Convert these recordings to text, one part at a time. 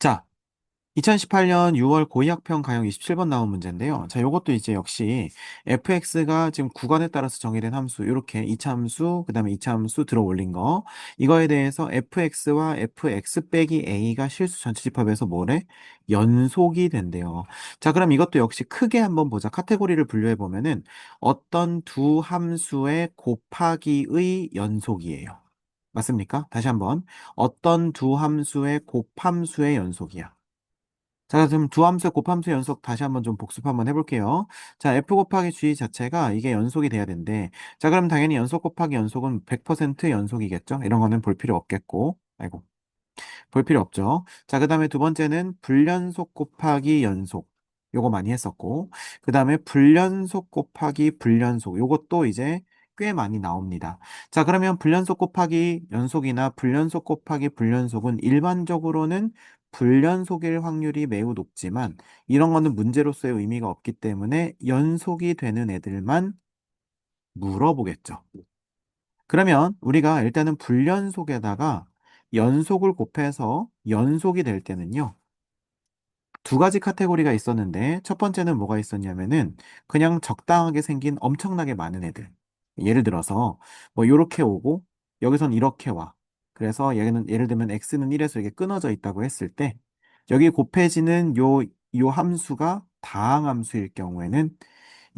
자, 2018년 6월 고의학평 가형 27번 나온 문제인데요. 자, 요것도 이제 역시 fx가 지금 구간에 따라서 정의된 함수, 이렇게 이차 함수, 그 다음에 이차 함수 들어 올린 거. 이거에 대해서 fx와 fx 빼기 a가 실수 전체 집합에서 뭐래? 연속이 된대요. 자, 그럼 이것도 역시 크게 한번 보자. 카테고리를 분류해 보면은 어떤 두 함수의 곱하기의 연속이에요. 맞습니까? 다시 한번. 어떤 두 함수의 곱함수의 연속이야. 자, 그럼 두 함수의 곱함수 연속 다시 한번 좀 복습 한번 해볼게요. 자, f 곱하기 g 자체가 이게 연속이 돼야 된대. 자, 그럼 당연히 연속 곱하기 연속은 100% 연속이겠죠? 이런 거는 볼 필요 없겠고. 아이고. 볼 필요 없죠. 자, 그 다음에 두 번째는 불연속 곱하기 연속. 요거 많이 했었고. 그 다음에 불연속 곱하기 불연속. 요것도 이제 꽤 많이 나옵니다. 자, 그러면 불연속 곱하기 연속이나 불연속 곱하기 불연속은 일반적으로는 불연속일 확률이 매우 높지만 이런 거는 문제로서의 의미가 없기 때문에 연속이 되는 애들만 물어보겠죠. 그러면 우리가 일단은 불연속에다가 연속을 곱해서 연속이 될 때는요. 두 가지 카테고리가 있었는데 첫 번째는 뭐가 있었냐면은 그냥 적당하게 생긴 엄청나게 많은 애들. 예를 들어서 뭐 요렇게 오고 여기선 이렇게 와. 그래서 얘는 예를 들면 x는 1에서 이게 끊어져 있다고 했을 때 여기 곱해지는 요, 요 함수가 다항함수일 경우에는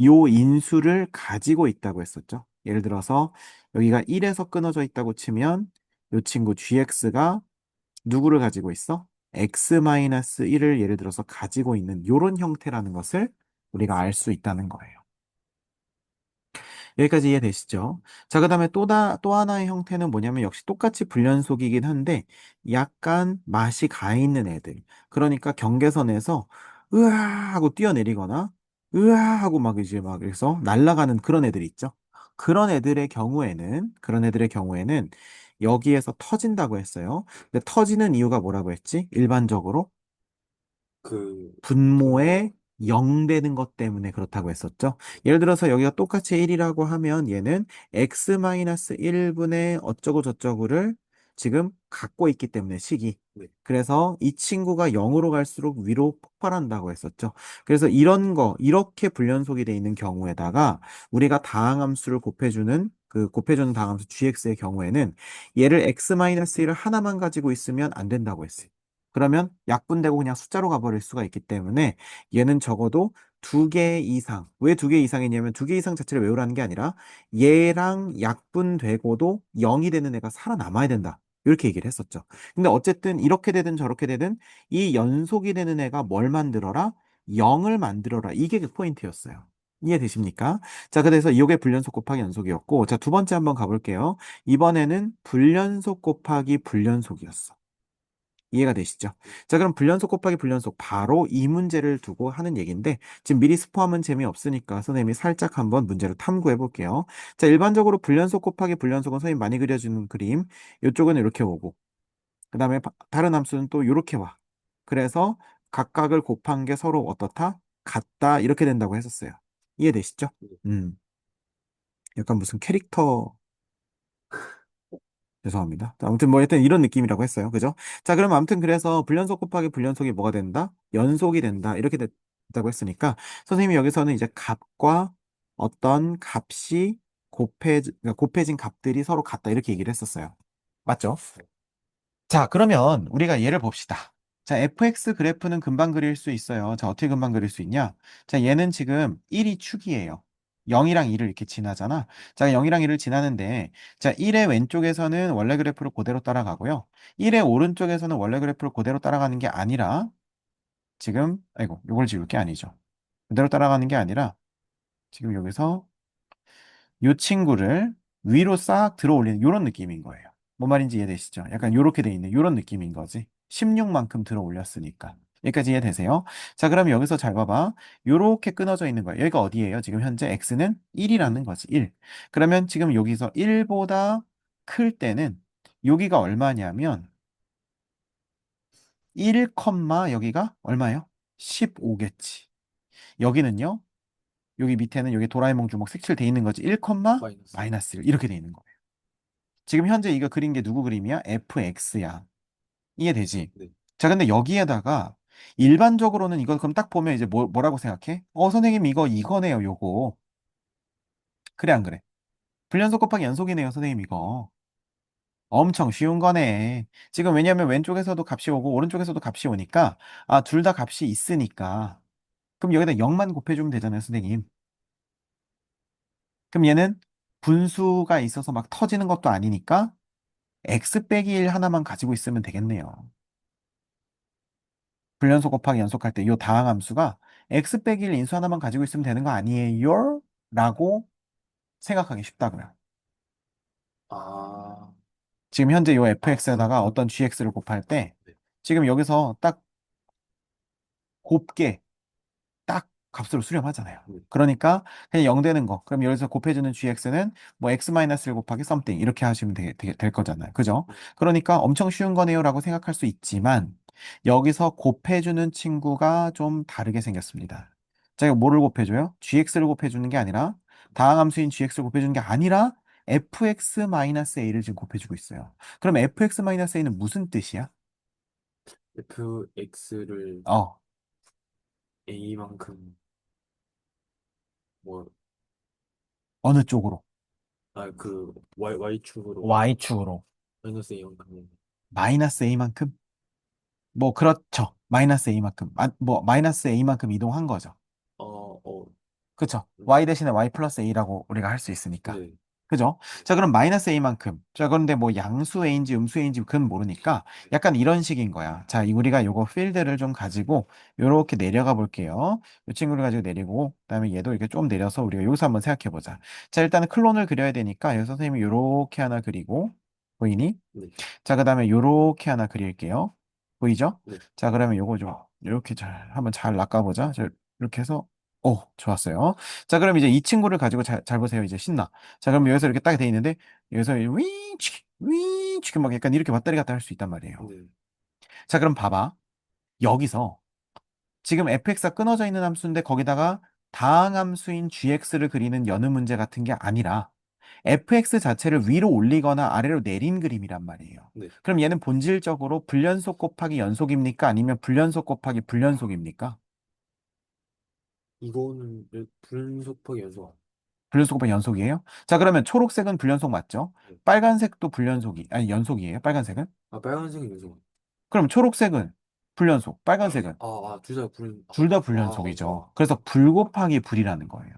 요 인수를 가지고 있다고 했었죠. 예를 들어서 여기가 1에서 끊어져 있다고 치면 요 친구 gx가 누구를 가지고 있어? x-1을 예를 들어서 가지고 있는 요런 형태라는 것을 우리가 알 수 있다는 거예요. 여기까지 이해되시죠? 자, 그 다음에 또, 다, 또 하나의 형태는 뭐냐면 역시 똑같이 불연속이긴 한데 약간 맛이 가 있는 애들. 그러니까 경계선에서 으아 하고 뛰어내리거나 으아 하고 막 이제 막 그래서 날아가는 그런 애들 있죠? 그런 애들의 경우에는 그런 애들의 경우에는 여기에서 터진다고 했어요. 근데 터지는 이유가 뭐라고 했지? 일반적으로 그 분모에 0 되는 것 때문에 그렇다고 했었죠. 예를 들어서 여기가 똑같이 1이라고 하면 얘는 x-1분의 어쩌고 저쩌고를 지금 갖고 있기 때문에 식이. 네. 그래서 이 친구가 0으로 갈수록 위로 폭발한다고 했었죠. 그래서 이런 거, 이렇게 불연속이 돼 있는 경우에다가 우리가 다항함수를 곱해주는 그 곱해주는 다항함수 gx의 경우에는 얘를 x-1을 하나만 가지고 있으면 안 된다고 했어요. 그러면 약분되고 그냥 숫자로 가버릴 수가 있기 때문에 얘는 적어도 두 개 이상. 왜 두 개 이상이냐면 두 개 이상 자체를 외우라는 게 아니라 얘랑 약분되고도 0이 되는 애가 살아남아야 된다. 이렇게 얘기를 했었죠. 근데 어쨌든 이렇게 되든 저렇게 되든 이 연속이 되는 애가 뭘 만들어라? 0을 만들어라. 이게 그 포인트였어요. 이해되십니까? 자, 그래서 이게 불연속 곱하기 연속이었고, 자, 두 번째 한번 가볼게요. 이번에는 불연속 곱하기 불연속이었어. 이해가 되시죠? 자, 그럼 불연속 곱하기 불연속 바로 이 문제를 두고 하는 얘기인데 지금 미리 스포하면 재미없으니까 선생님이 살짝 한번 문제를 탐구해 볼게요. 자, 일반적으로 불연속 곱하기 불연속은 선생님 많이 그려주는 그림 이쪽은 이렇게 오고 그 다음에 다른 함수는 또 이렇게 와. 그래서 각각을 곱한 게 서로 어떻다? 같다 이렇게 된다고 했었어요. 이해되시죠? 음. 약간 무슨 캐릭터 죄송합니다. 아무튼 뭐 일단 이런 느낌이라고 했어요. 그죠? 자, 그럼 아무튼 그래서 불연속 곱하기 불연속이 뭐가 된다? 연속이 된다. 이렇게 됐다고 했으니까 선생님이 여기서는 이제 값과 어떤 값이 곱해, 그러니까 곱해진 값들이 서로 같다. 이렇게 얘기를 했었어요. 맞죠? 자, 그러면 우리가 예를 봅시다. 자, fx 그래프는 금방 그릴 수 있어요. 자, 어떻게 금방 그릴 수 있냐? 자, 얘는 지금 1이 축이에요. 0이랑 2를 이렇게 지나잖아. 자, 0이랑 2를 지나는데, 자, 1의 왼쪽에서는 원래 그래프를 그대로 따라가고요. 1의 오른쪽에서는 원래 그래프를 그대로 따라가는 게 아니라, 지금, 아이고, 요걸 지울 게 아니죠. 그대로 따라가는 게 아니라, 지금 여기서 요 친구를 위로 싹 들어 올리는 이런 느낌인 거예요. 뭔 말인지 이해되시죠? 약간 요렇게 돼 있는 이런 느낌인 거지. 16만큼 들어 올렸으니까. 여기까지 이해되세요? 자, 그럼 여기서 잘 봐봐. 요렇게 끊어져 있는 거예요. 여기가 어디예요? 지금 현재 x는 1이라는 거지. 1. 그러면 지금 여기서 1보다 클 때는 여기가 얼마냐면 1, 여기가 얼마예요? 15겠지. 여기는요? 여기 밑에는 여기 도라에몽 주먹 색칠 돼 있는 거지. 1, 마이너스. 마이너스 1 이렇게 돼 있는 거예요. 지금 현재 이거 그린 게 누구 그림이야? fx야. 이해되지? 네. 자, 근데 여기에다가 일반적으로는 이거 그럼 딱 보면 이제 뭐, 뭐라고 생각해? 어, 선생님 이거 이거네요, 요거. 그래, 안 그래? 불연속 곱하기 연속이네요, 선생님 이거. 엄청 쉬운 거네. 지금 왜냐면 왼쪽에서도 값이 오고 오른쪽에서도 값이 오니까 아, 둘 다 값이 있으니까 그럼 여기다 0만 곱해주면 되잖아요, 선생님. 그럼 얘는 분수가 있어서 막 터지는 것도 아니니까 x 빼기 1 하나만 가지고 있으면 되겠네요. 불연속 곱하기 연속할 때 이 다항함수가 x 빼기 1 인수 하나만 가지고 있으면 되는 거 아니에요? 라고 생각하기 쉽다고요. 아, 지금 현재 이 아, fx에다가 그- 어떤 gx를 곱할 때 네. 지금 여기서 딱 곱게 딱 값으로 수렴하잖아요. 네. 그러니까 그냥 0 되는 거. 그럼 여기서 곱해주는 gx는 뭐 x-1 곱하기 something 이렇게 하시면 되, 되- 될 거잖아요. 그죠? 네. 그러니까 엄청 쉬운 거네요 라고 생각할 수 있지만 여기서 곱해주는 친구가 좀 다르게 생겼습니다. 자, 이거 뭐를 곱해줘요? gx를 곱해주는 게 아니라 다항함수인 gx를 곱해주는 게 아니라 fx-a를 지금 곱해주고 있어요. 그럼 fx-a는 무슨 뜻이야? fx를 어, a만큼 뭐, 어느 쪽으로? 아, 그 y y축으로 y축으로. 마이너스 a만큼 마이너스 a만큼? 뭐 그렇죠. 마이너스 a만큼. 아, 뭐 마이너스 a만큼 이동한 거죠. 어, 어, 그쵸? y 대신에 y 플러스 a라고 우리가 할 수 있으니까. 네. 그죠? 자, 그럼 마이너스 a만큼. 자, 그런데 뭐 양수 a인지 음수 a인지 그건 모르니까 약간 이런 식인 거야. 자, 이 우리가 요거 필드를 좀 가지고 요렇게 내려가 볼게요. 이 친구를 가지고 내리고 그다음에 얘도 이렇게 좀 내려서 우리가 여기서 한번 생각해 보자. 자, 일단은 클론을 그려야 되니까 여기 선생님이 요렇게 하나 그리고 보이니? 네. 자, 그 다음에 요렇게 하나 그릴게요. 보이죠? 네. 자, 그러면 요거 좀 이렇게 잘 한번 잘 낚아보자. 자, 이렇게 해서 오, 좋았어요. 자, 그럼 이제 이 친구를 가지고 잘, 잘 보세요. 이제 신나. 자, 그럼 여기서 이렇게 딱 돼 있는데 여기서 윙치키 윙치키 막 약간 이렇게 왔다리 갔다 할 수 있단 말이에요. 네. 자, 그럼 봐봐. 여기서 지금 fx가 끊어져 있는 함수인데 거기다가 다항 함수인 gx를 그리는 여느 문제 같은 게 아니라 fx 자체를 위로 올리거나 아래로 내린 그림이란 말이에요. 네. 그럼 얘는 본질적으로 불연속 곱하기 연속입니까? 아니면 불연속 곱하기 불연속입니까? 이거는 불연속하기 연속. 불연속 곱하기 연속이에요? 자, 그러면 초록색은 불연속 맞죠? 네. 빨간색도 불연속이, 아니, 연속이에요? 빨간색은? 아, 빨간색이 연속. 그럼 초록색은 불연속, 빨간색은 아, 아, 둘 다 불. 둘 다 아, 불연속이죠. 아, 그래서 불 곱하기 불이라는 거예요.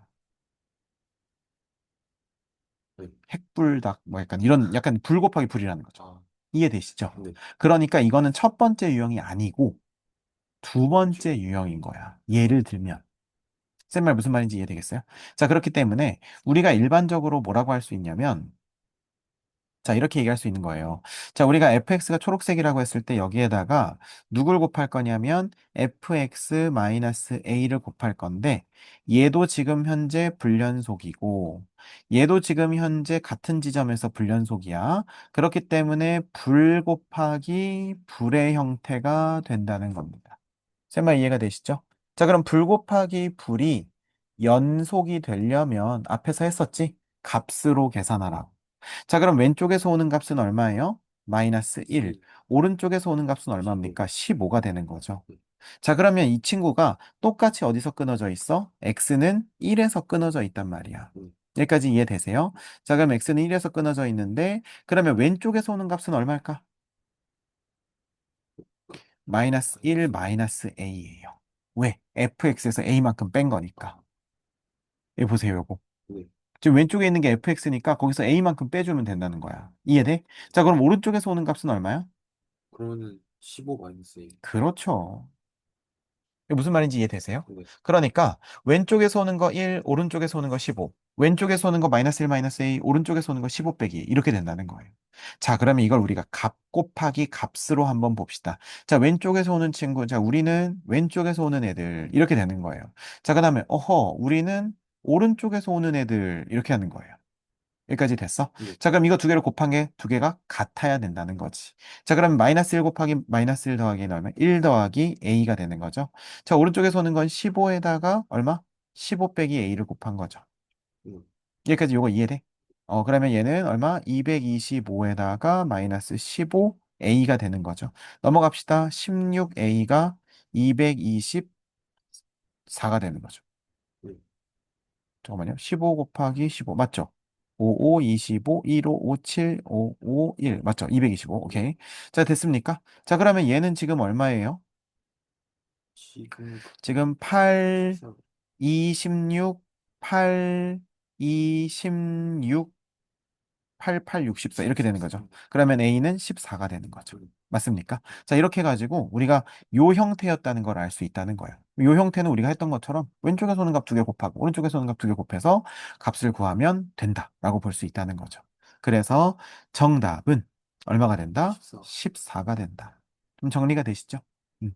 네. 핵불닭, 뭐 약간 이런, 약간 불 곱하기 불이라는 거죠. 아, 이해되시죠? 네. 그러니까 이거는 첫 번째 유형이 아니고 두 번째 유형인 거야. 예를 들면. 쌤 말 무슨 말인지 이해되겠어요? 자, 그렇기 때문에 우리가 일반적으로 뭐라고 할 수 있냐면 자, 이렇게 얘기할 수 있는 거예요. 자, 우리가 fx가 초록색이라고 했을 때 여기에다가 누굴 곱할 거냐면 fx-a를 곱할 건데 얘도 지금 현재 불연속이고 얘도 지금 현재 같은 지점에서 불연속이야. 그렇기 때문에 불 곱하기 불의 형태가 된다는 겁니다. 쌤말 이해가 되시죠? 자, 그럼 불 곱하기 불이 연속이 되려면 앞에서 했었지? 값으로 계산하라. 자, 그럼 왼쪽에서 오는 값은 얼마예요? 마이너스 1. 오른쪽에서 오는 값은 얼마입니까? 15가 되는 거죠. 자, 그러면 이 친구가 똑같이 어디서 끊어져 있어? x는 1에서 끊어져 있단 말이야. 음. 여기까지 이해되세요? 자, 그럼 x는 1에서 끊어져 있는데, 그러면 왼쪽에서 오는 값은 얼마일까? 마이너스 1 마이너스 a예요. 왜? fx에서 a만큼 뺀 거니까. 여기 보세요, 요거. 네. 지금 왼쪽에 있는 게 fx니까 거기서 a만큼 빼주면 된다는 거야. 이해돼? 자, 그럼 오른쪽에서 오는 값은 얼마야? 그러면은 15 마이너스 1. 그렇죠. 이게 무슨 말인지 이해되세요? 네. 그러니까 왼쪽에서 오는 거 1, 오른쪽에서 오는 거 15. 왼쪽에서 오는 거 마이너스 1, 마이너스 a, 오른쪽에서 오는 거 15 빼기 이렇게 된다는 거예요. 자, 그러면 이걸 우리가 값 곱하기 값으로 한번 봅시다. 자, 왼쪽에서 오는 친구, 자, 우리는 왼쪽에서 오는 애들 이렇게 되는 거예요. 자, 그 다음에 어허, 우리는 오른쪽에서 오는 애들 이렇게 하는 거예요. 여기까지 됐어? 네. 자, 그럼 이거 두 개를 곱한 게 두 개가 같아야 된다는 거지. 자, 그럼 마이너스 1 곱하기 마이너스 1 더하기 얼마? 1 더하기 a가 되는 거죠. 자, 오른쪽에서 오는 건 15에다가 얼마? 15 빼기 a를 곱한 거죠. 음. 여기까지 요거 이해돼? 어, 그러면 얘는 얼마? 225에다가 마이너스 15 A가 되는 거죠. 넘어갑시다. 16A가 224가 되는 거죠. 네. 잠깐만요. 15 곱하기 15 맞죠? 55, 25, 15, 57, 5, 5, 1 맞죠? 225 오케이. 자 됐습니까? 자 그러면 얘는 지금 얼마예요? 지금 지금 8, 14 26, 8, 26, 88, 64 이렇게 되는 거죠. 그러면 A는 14가 되는 거죠. 음. 맞습니까? 자, 이렇게 해가지고 우리가 요 형태였다는 걸 알 수 있다는 거예요. 요 형태는 우리가 했던 것처럼 왼쪽에서 오는 값 두 개 곱하고 오른쪽에서 오는 값 두 개 곱해서 값을 구하면 된다라고 볼 수 있다는 거죠. 그래서 정답은 얼마가 된다? 14. 14가 된다. 좀 정리가 되시죠? 음.